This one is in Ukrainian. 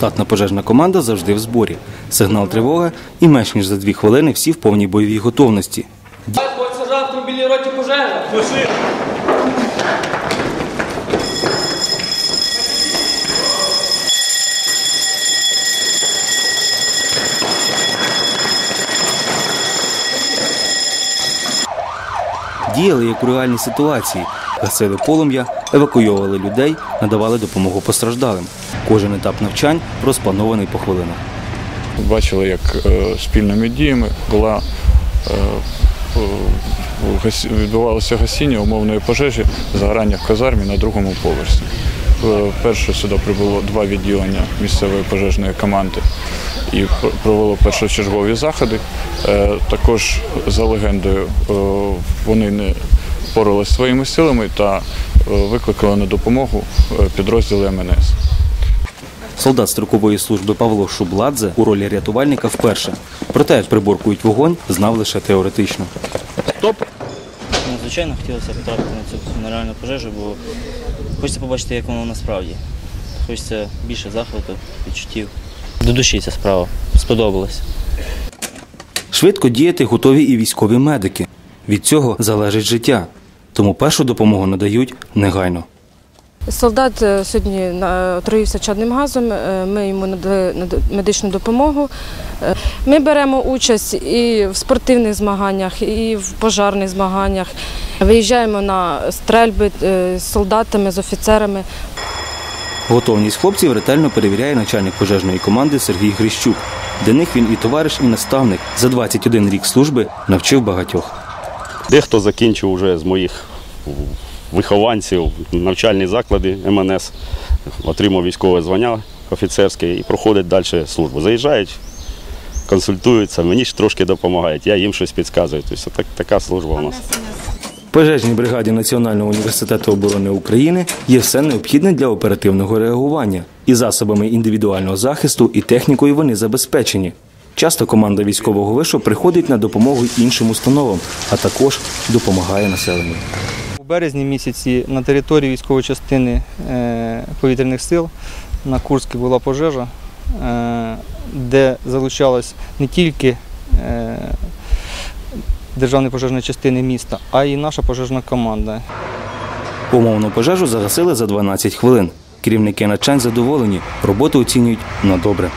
штатна пожежна команда завжди в зборі. Сигнал тривоги і менш ніж за дві хвилини всі в повній бойовій готовності. Автомобільній роті пожежа. Діяли як у реальній ситуації, гасили полум'я, евакуйовували людей, надавали допомогу постраждалим. Кожен етап навчань розпланований по хвилинах. Бачили, як е, спільними діями була е, е, відбувалося гасіння умовної пожежі загорання в казармі на другому поверсі. Перше сюди прибуло два відділення місцевої пожежної команди і провело першочергові заходи. Е, Також за легендою е, вони не впоралися своїми силами та е, викликали на допомогу підрозділи МНС. Солдат строкової служби Павло Шубладзе у ролі рятувальника вперше. Проте, як приборкують вогонь, знав лише теоретично. Ну, звичайно, хотілося потрапити на цю на реальну пожежу, бо хочеться побачити, як воно насправді. Хочеться більше захвату, відчуттів. До душі ця справа. Сподобалась. Швидко діяти готові і військові медики. Від цього залежить життя. Тому першу допомогу надають негайно. Солдат е, сьогодні на- отруївся чадним газом. е, Ми йому надали медичну допомогу. Е, Ми беремо участь і в спортивних змаганнях, і в пожарних змаганнях. Виїжджаємо на стрельби з солдатами, з офіцерами. Готовність хлопців ретельно перевіряє начальник пожежної команди Сергій Грищук. Для них він і товариш, і наставник. За 21 рік служби навчив багатьох. Дехто закінчив вже з моїх вихованців навчальні заклади МНС, отримав військове звання офіцерське і проходить далі службу. Заїжджають, консультуються, мені ж трошки допомагають, я їм щось підказую. Тобто так, така служба у нас. Пожежній бригаді Національного університету оборони України є все необхідне для оперативного реагування. І засобами індивідуального захисту, і технікою вони забезпечені. Часто команда військового вишу приходить на допомогу іншим установам, а також допомагає населенню. У березні місяці на території військової частини е, повітряних сил на Курській була пожежа, е, де залучалась не тільки е, пожежної частини міста, а й наша пожежна команда. Умовну пожежу загасили за 12 хвилин. Керівники начань задоволені, роботу оцінюють на добре.